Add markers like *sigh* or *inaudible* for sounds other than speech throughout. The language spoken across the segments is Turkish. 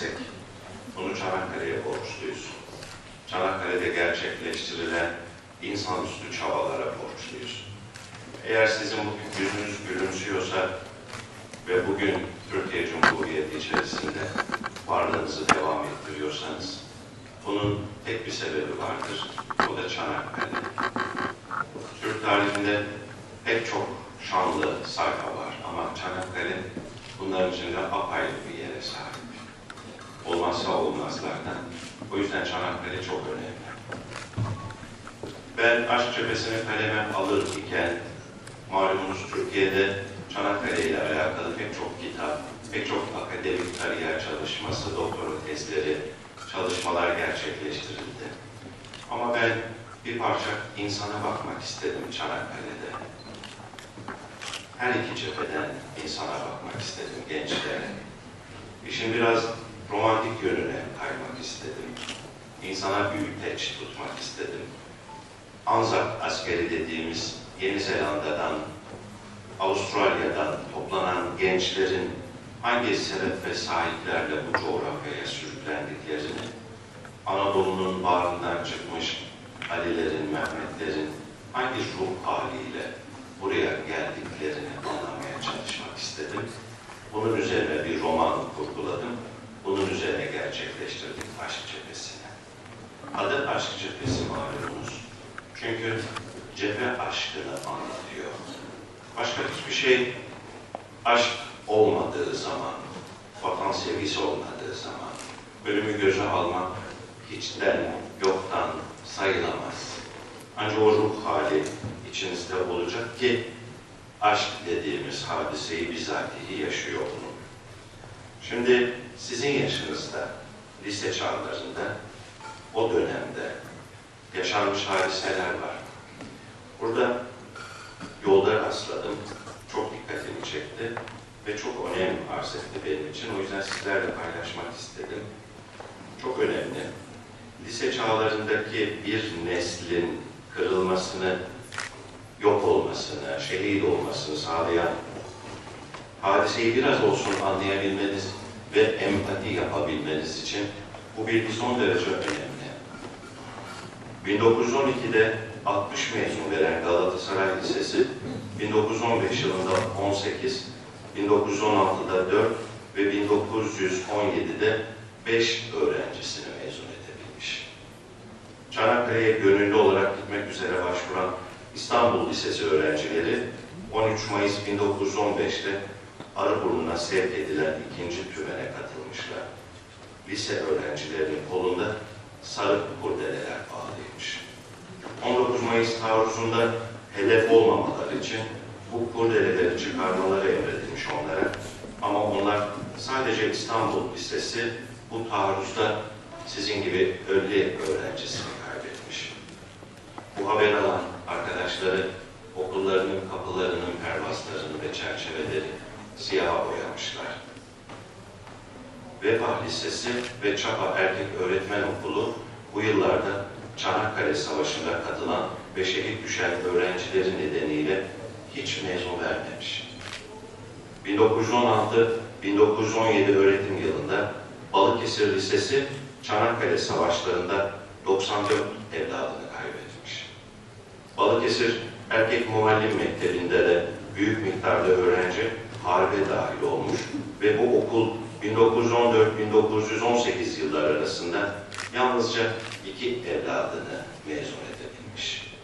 isek, bunu Çanakkale'ye borçluyuz. Çanakkale'de gerçekleştirilen insanüstü çabalara borçluyuz. Eğer sizin bugün yüzünüz gülümsüyorsa ve bugün Türkiye Cumhuriyeti içerisinde varlığınızı devam ettiriyorsanız, bunun tek bir sebebi vardır. O da Çanakkale. Türk tarihinde pek çok şanlı sayfa var ama Çanakkale bunların içinde apayrı bir yere sahip. Olmazsa olmazlardan. O yüzden Çanakkale çok önemli. Ben aşk cephesini kaleme alır iken malumunuz Türkiye'de Çanakkale ile alakalı pek çok kitap, pek çok akademik kariyer çalışması, doktora tezleri, çalışmalar gerçekleştirildi. Ama ben bir parça insana bakmak istedim Çanakkale'de. Her iki cepheden insana bakmak istedim gençlere. İşin biraz romantik yönüne kaymak istedim. İnsana büyüteç tutmak istedim. Anzak askeri dediğimiz Yeni Zelanda'dan, Avustralya'dan toplanan gençlerin hangi sebep ve sahiplerle bu coğrafyaya sürüklendiklerini, Anadolu'nun bağrından çıkmış Alilerin, Mehmetlerin hangi ruh haliyle buraya geldiklerini anlamaya çalışmak istedim. Bunun üzerine bir roman kurguladım. Bunun üzerine gerçekleştirdik Aşk Cephesi'ni. Adı Aşk Cephesi malumunuz. Çünkü cephe aşkını anlatıyor. Başka hiçbir şey aşk olmadığı zaman, vatan sevgisi olmadığı zaman, ölümü göze almak hiçten, yoktan sayılamaz. Ancak o ruh hali içinizde olacak ki aşk dediğimiz hadiseyi bizatihi yaşıyor bunu. Şimdi sizin yaşınızda, lise çağlarında, o dönemde yaşanmış hadiseler var. Burada yolda rastladım, çok dikkatimi çekti ve çok önem arz etti benim için. O yüzden sizlerle paylaşmak istedim. Çok önemli. Lise çağlarındaki bir neslin kırılmasını, yok olmasını, şehit olmasını sağlayan hadiseyi biraz olsun anlayabilmeniz ve empati yapabilmeniz için bu bilgi son derece önemli. 1912'de 60 mezun veren Galatasaray Lisesi 1915 yılında 18, 1916'da 4 ve 1917'de 5 öğrencisini mezun edebilmiş. Çanakkale'ye gönüllü olarak gitmek üzere başvuran İstanbul Lisesi öğrencileri 13 Mayıs 1915'te Arıburnu'na sevk edilen ikinci tümene katılmışlar. Lise öğrencilerinin kolunda sarı kurdeleler bağlıymış. 19 Mayıs taarruzunda hedef olmamaları için bu kurdeleleri çıkarmaları emredilmiş onlara. Ama onlar sadece İstanbul Lisesi bu taarruzda sizin gibi 50 öğrencisini kaybetmiş. Bu haber alan arkadaşları okullarının kapılarının pervazlarını ve çerçeveleri siyaha boyamışlar. Vefa Lisesi ve Çapa Erkek Öğretmen Okulu bu yıllarda Çanakkale Savaşı'nda katılan ve şehit düşen öğrencileri nedeniyle hiç mezun vermemiş. 1916-1917 öğretim yılında Balıkesir Lisesi Çanakkale Savaşları'nda 94 evladını kaybetmiş. Balıkesir Erkek Muallim Mektebi'nde de büyük miktarda öğrenci harbe dahil olmuş ve bu okul 1914-1918 yılları arasında yalnızca iki evladını mezun edebilmiş.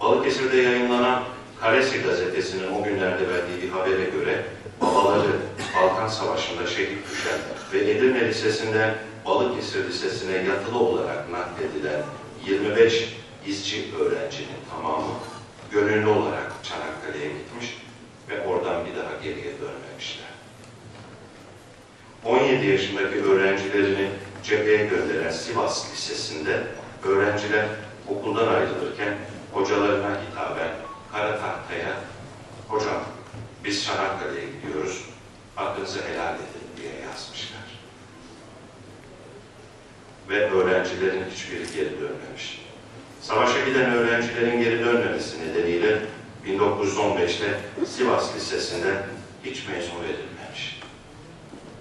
Balıkesir'de yayınlanan Karesi gazetesinin o günlerde verdiği habere göre babaları Balkan Savaşı'nda şehit düşen ve Edirne Lisesi'nden Balıkesir Lisesi'ne yatılı olarak nakledilen 25 izci öğrencinin tamamı gönüllü olarak Çanakkale'ye gitmiş ve oradan bir daha geriye dönmemişler. 17 yaşındaki öğrencilerini cepheye gönderen Sivas Lisesi'nde öğrenciler okuldan ayrılırken hocalarına hitaben kara tahtaya hocam Biz Çanakkale'ye gidiyoruz, hakkınızı helal edin diye yazmışlar. Ve öğrencilerin hiçbiri geri dönmemiş. Savaşa giden öğrencilerin geri dönmemesi nedeniyle 1915'te Sivas Lisesi'nde hiç mezun verilmemiş.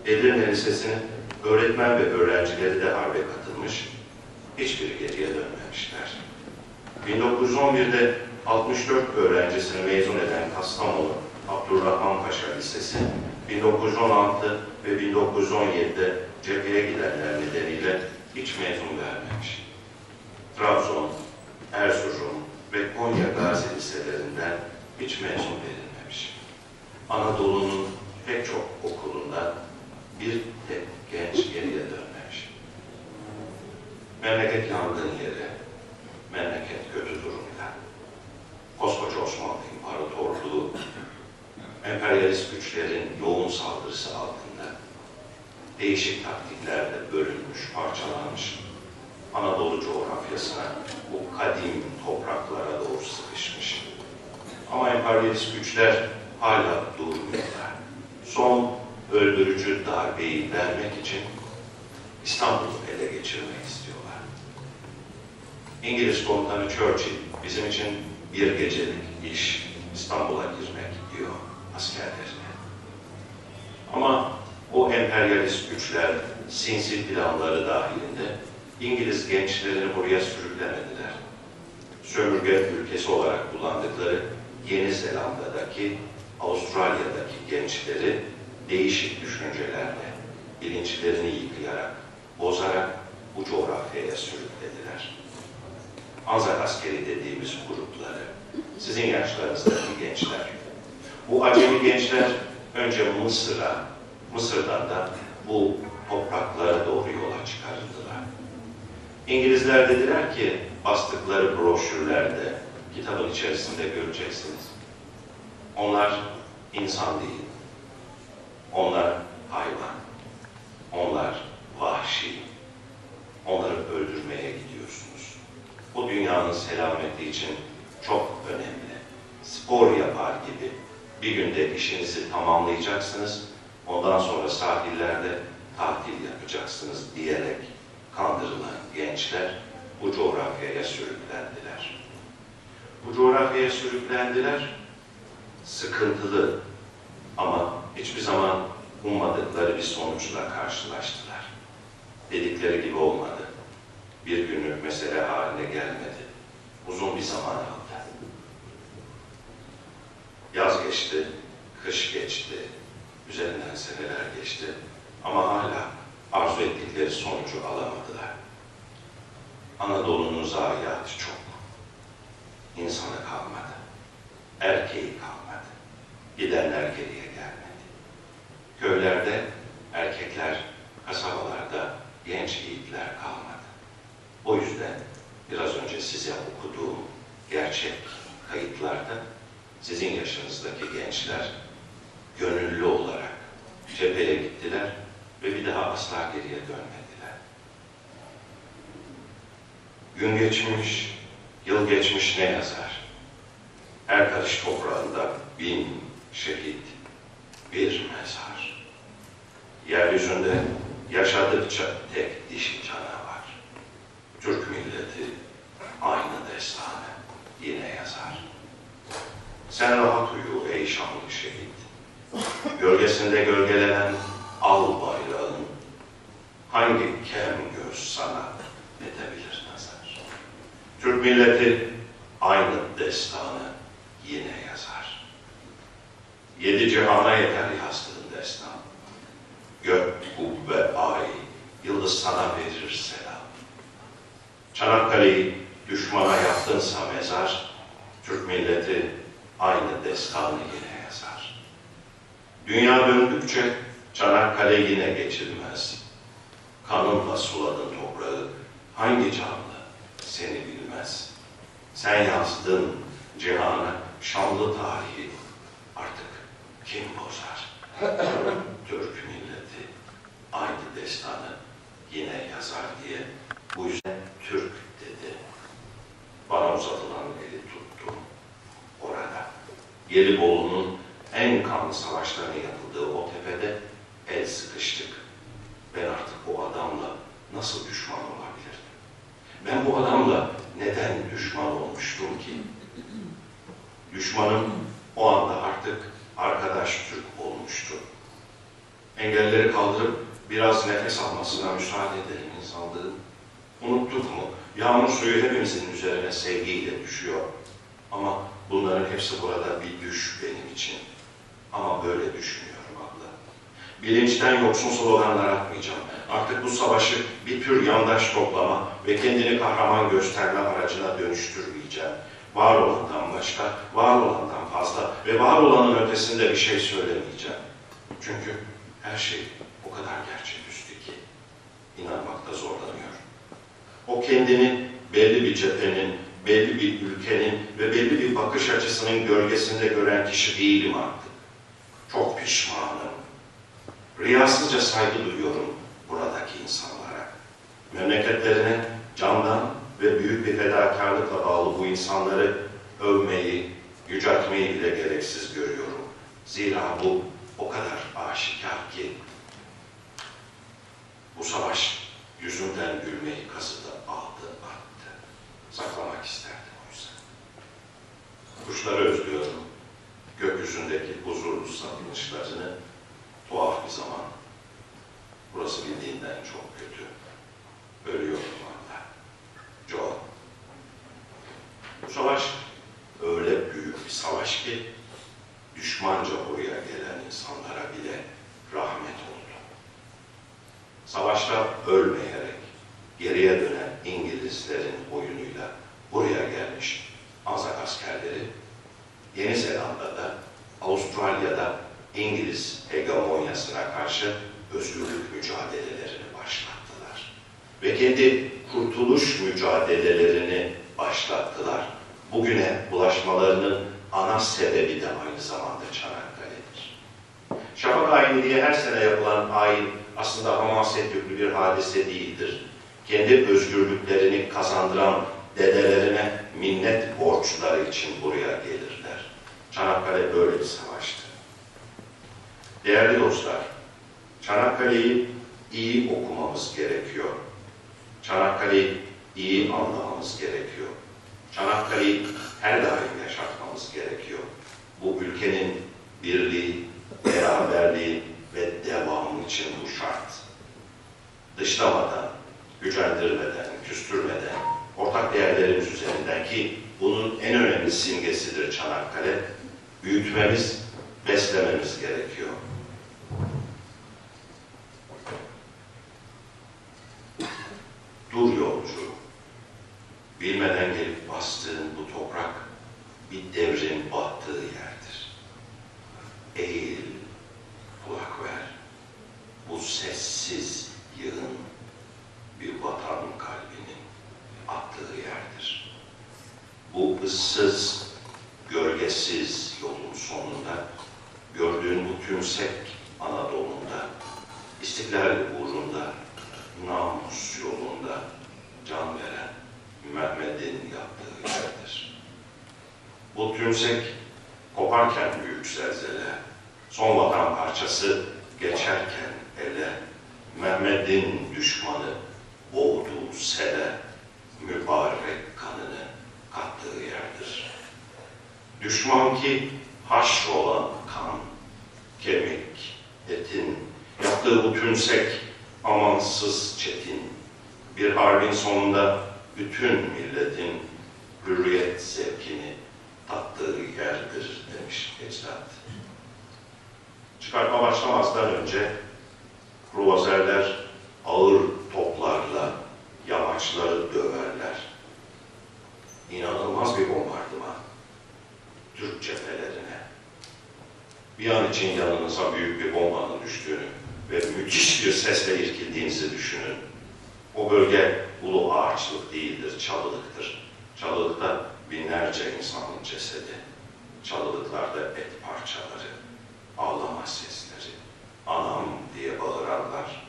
Edirne Lisesi'nin öğretmen ve öğrencileri de harbe katılmış, hiçbiri geriye dönmemişler. 1911'de 64 öğrencisini mezun eden Kastamonu Abdurrahman Paşa Lisesi, 1916 ve 1917'de cepheye gidenler nedeniyle hiç mezun vermemiş. Trabzon, Erzurum ve Konya Gazi liselerinden hiç mezun verilmemiş. Anadolu'nun pek çok okulunda bir tek geriye dönmemiş. Memleket yangın yeri, memleket kötü durumda. Koskoca Osmanlı İmparatorluğu, emperyalist güçlerin yoğun saldırısı altında değişik taktiklerle bölünmüş, parçalanmış, Anadolu coğrafyasına, bu kadim topraklara doğru sıkışmış. Ama emperyalist güçler hala durmuyorlar. Son öldürücü darbeyi vermek için İstanbul'u ele geçirmek istiyorlar. İngiliz komutanı Churchill bizim için bir gecelik iş İstanbul'a girmek diyor askerlerine. Ama o emperyalist güçler sinsi planları dahilinde İngiliz gençlerini buraya sürüklemediler. Sömürge ülkesi olarak kullandıkları Yeni Zelanda'daki, Avustralya'daki gençleri değişik düşüncelerle, bilinçlerini yıkayarak, bozarak bu coğrafyaya sürüklediler. Anzak askeri dediğimiz grupları, sizin yaşlarınızdaki gençler. Bu acemi gençler önce Mısır'a, Mısır'dan da bu topraklara doğru yola çıkarıldılar. İngilizler dediler ki bastıkları broşürlerde, kitabın içerisinde göreceksiniz. Onlar insan değil. Onlar hayvan. Onlar vahşi. Onları öldürmeye gidiyorsunuz. Bu dünyanın selameti için çok önemli. Spor yapar gibi bir günde işinizi tamamlayacaksınız. Ondan sonra sahillerde tatil yapacaksınız diyerek kandırılan gençler bu coğrafyaya sürüklendiler. Bu coğrafyaya sürüklendiler, sıkıntılı ama hiçbir zaman ummadıkları bir sonuçla karşılaştılar. Dedikleri gibi olmadı. Bir günlük mesele haline gelmedi. Uzun bir zaman aldı. Yaz geçti, kış geçti, üzerinden seneler geçti ama hala arzu ettikleri sonucu alamadılar. Anadolu'nun zayiatı çok. İnsanı kalmadı. Erkeği kalmadı. Gidenler geriye gelmedi. Köylerde erkekler, kasabalarda genç yiğitler kalmadı. O yüzden biraz önce size okuduğum gerçek kayıtlarda sizin yaşınızdaki gençler gönüllü olarak cepheye gittiler ve bir daha asla geriye dönmediler. Gün geçmiş, yıl geçmiş ne yazar? Her karış toprağında bin şehit, bir mezar. Yeryüzünde yaşadıkça tek dişi canavar. Türk milleti aynı destanı yine yazar. Sen rahat uyu ey şanlı şehit. Gölgesinde gölgelenen al bayrağın hangi kem göz sana edebilir nazar? Türk milleti aynı destanı yine yazar. Yedi cihana yeter yazdığın destan. Gök, kubbe, ay, yıldız sana verir selam. Çanakkale'yi düşmana yaptınsa mezar, Türk milleti aynı destanı yine yazar. Dünya döndükçe Çanakkale yine geçilmez. Kanınla suladın toprağı, hangi canlı seni bilmez. Sen yazdın cihana şanlı tarihi, artık kim bozar? *laughs* Türk milleti aynı destanı yine yazar diye bu yüzden Türk dedi. Bana uzatılan eli tuttum orada. Gelibolu'nun en kanlı savaşların yapıldığı o tepede el sıkıştık. Ben artık bu adamla nasıl düşman olabilirdim? Ben bu adamla neden düşman olmuştum ki? Düşmanım o anda artık arkadaş Türk olmuştu. Engelleri kaldırıp biraz nefes almasına müsaade edelim insanlığın. Unuttuk mu? Yağmur suyu hepimizin üzerine sevgiyle düşüyor. Ama bunların hepsi burada bir düş benim için. Ama böyle düşünüyorum abla. Bilinçten yoksun sloganlar atmayacağım. Artık bu savaşı bir tür yandaş toplama ve kendini kahraman gösterme aracına dönüştürmeyeceğim. Var olandan başka, var olandan fazla ve var olanın ötesinde bir şey söylemeyeceğim. Çünkü her şey o kadar gerçeküstü ki inanmakta zorlanıyor. O kendini belli bir cephenin, belli bir ülkenin ve belli bir bakış açısının gölgesinde gören kişi değilim artık. Çok pişmanım. Riyasızca saygı duyuyorum buradaki insanlara. Memleketlerine candan ve büyük bir fedakarlıkla bağlı bu insanları övmeyi, yüceltmeyi bile gereksiz görüyorum. Zira bu o kadar aşikar ki bu savaş yüzünden gülmeyi kasıda aldı, attı. Saklamak isterdim oysa. Kuşları özlüyorum. Gökyüzündeki huzurlu sarılışlarını tuhaf bir zaman. Burası bildiğinden çok kötü. Ölüyorum. Joe. Bu savaş öyle büyük bir savaş ki düşmanca buraya gelen insanlara bile rahmet oldu. Savaşta ölmeyerek geriye dönen İngilizlerin oyunuyla buraya gelmiş Anzak askerleri Yeni Zelanda'da, Avustralya'da İngiliz hegemonyasına karşı özgürlük mücadelelerini başlattılar. Ve kendi kurtuluş mücadelelerini başlattılar. Bugüne ulaşmalarının ana sebebi de aynı zamanda Çanakkale'dir. Şafak ayini diye her sene yapılan ayin aslında hamaset yüklü bir hadise değildir. Kendi özgürlüklerini kazandıran dedelerine minnet borçları için buraya gelirler. Çanakkale böyle bir savaştı. Değerli dostlar, Çanakkale'yi iyi okumamız gerekiyor. Çanakkale'yi iyi anlamamız gerekiyor. Çanakkale'yi her daim yaşatmamız gerekiyor. Bu ülkenin birliği, beraberliği ve devamı için bu şart. Dışlamadan, gücendirmeden, küstürmeden, ortak değerlerimiz üzerinden ki bunun en önemli simgesidir Çanakkale, büyütmemiz, beslememiz gerekiyor. İstiklal uğrunda, namus yolunda can veren Mehmet'in yaptığı yerdir. Bu tümsek koparken büyük zelzele, son vatan parçası geçerken ele, Mehmet'in düşmanı boğduğu sele, mübarek kanını kattığı yerdir. Düşman ki haş olan kan, kemik, etin, yaptığı bu tümsek amansız çetin, bir harbin sonunda bütün milletin hürriyet zevkini tattığı yerdir demiş Ecdat. Çıkartma başlamazdan önce kruvazerler ağır toplarla yamaçları döverler. İnanılmaz bir bombardıman. Türk cephelerine. Bir an için yanınıza büyük bir bombanın düştüğünü ve müthiş bir sesle irkildiğinizi düşünün. O bölge ulu ağaçlık değildir, çalılıktır. Çalılıkta binlerce insanın cesedi, çalılıklarda et parçaları, ağlama sesleri, anam diye bağıranlar.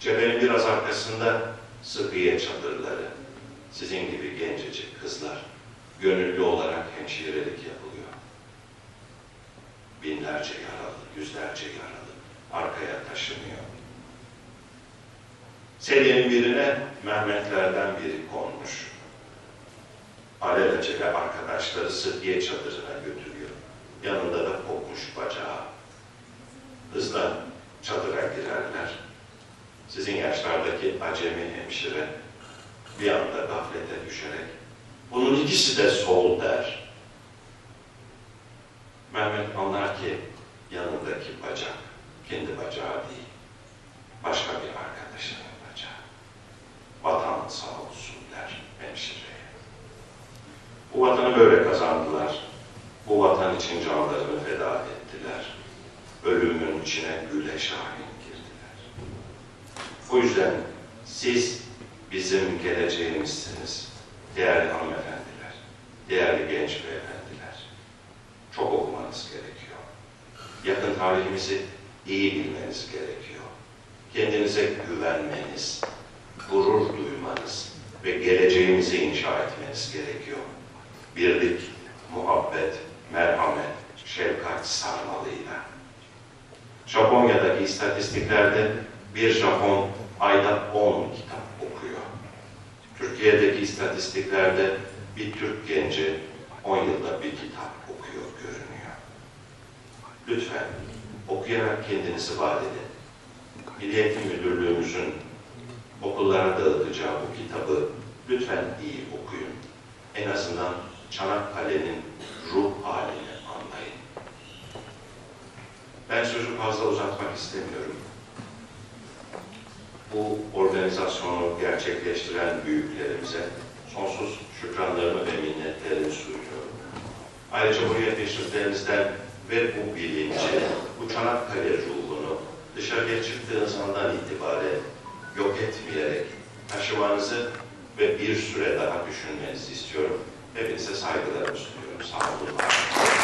Cephenin biraz arkasında sıhhiye çadırları, sizin gibi gencecik kızlar, gönüllü olarak hemşirelik yapılıyor. binlerce yaralı, yüzlerce yaralı arkaya taşınıyor. Sedyenin birine Mehmetlerden biri konmuş. Alelacele arkadaşları Sıddiye çadırına götürüyor. Yanında da kopmuş bacağı. Hızla çadıra girerler. Sizin yaşlardaki acemi hemşire bir anda gaflete düşerek bunun ikisi de sol der. Mehmet anlar ki yanındaki bacak kendi bacağı değil, başka bir arkadaşının bacağı. Vatan sağ olsun der hemşireye. Bu vatanı böyle kazandılar. Bu vatan için canlarını feda ettiler. Ölümün içine güle şahin girdiler. Bu yüzden siz bizim geleceğimizsiniz. Değerli hanımefendiler, değerli genç beyefendiler. Çok okumanız gerekiyor. Yakın tarihimizi iyi bilmeniz gerekiyor. Kendinize güvenmeniz, gurur duymanız ve geleceğimizi inşa etmeniz gerekiyor. Birlik, muhabbet, merhamet, şefkat sarmalıyla. Japonya'daki istatistiklerde bir Japon ayda 10 kitap okuyor. Türkiye'deki istatistiklerde bir Türk genci 10 yılda bir kitap okuyor görünüyor. Lütfen okuyarak kendinizi vaat edin. Milli Eğitim Müdürlüğümüzün okullara dağıtacağı bu kitabı lütfen iyi okuyun. En azından Çanakkale'nin ruh halini anlayın. Ben sözü fazla uzatmak istemiyorum. Bu organizasyonu gerçekleştiren büyüklerimize sonsuz şükranlarımı ve minnetlerimi sunuyorum. Ayrıca buraya teşriflerinizden ve bu bilinci, bu Çanakkale ruhunu dışarıya çıktığınız andan itibaren yok etmeyerek taşımanızı ve bir süre daha düşünmenizi istiyorum. Maybe it says hi to them. Maybe I'm sorry.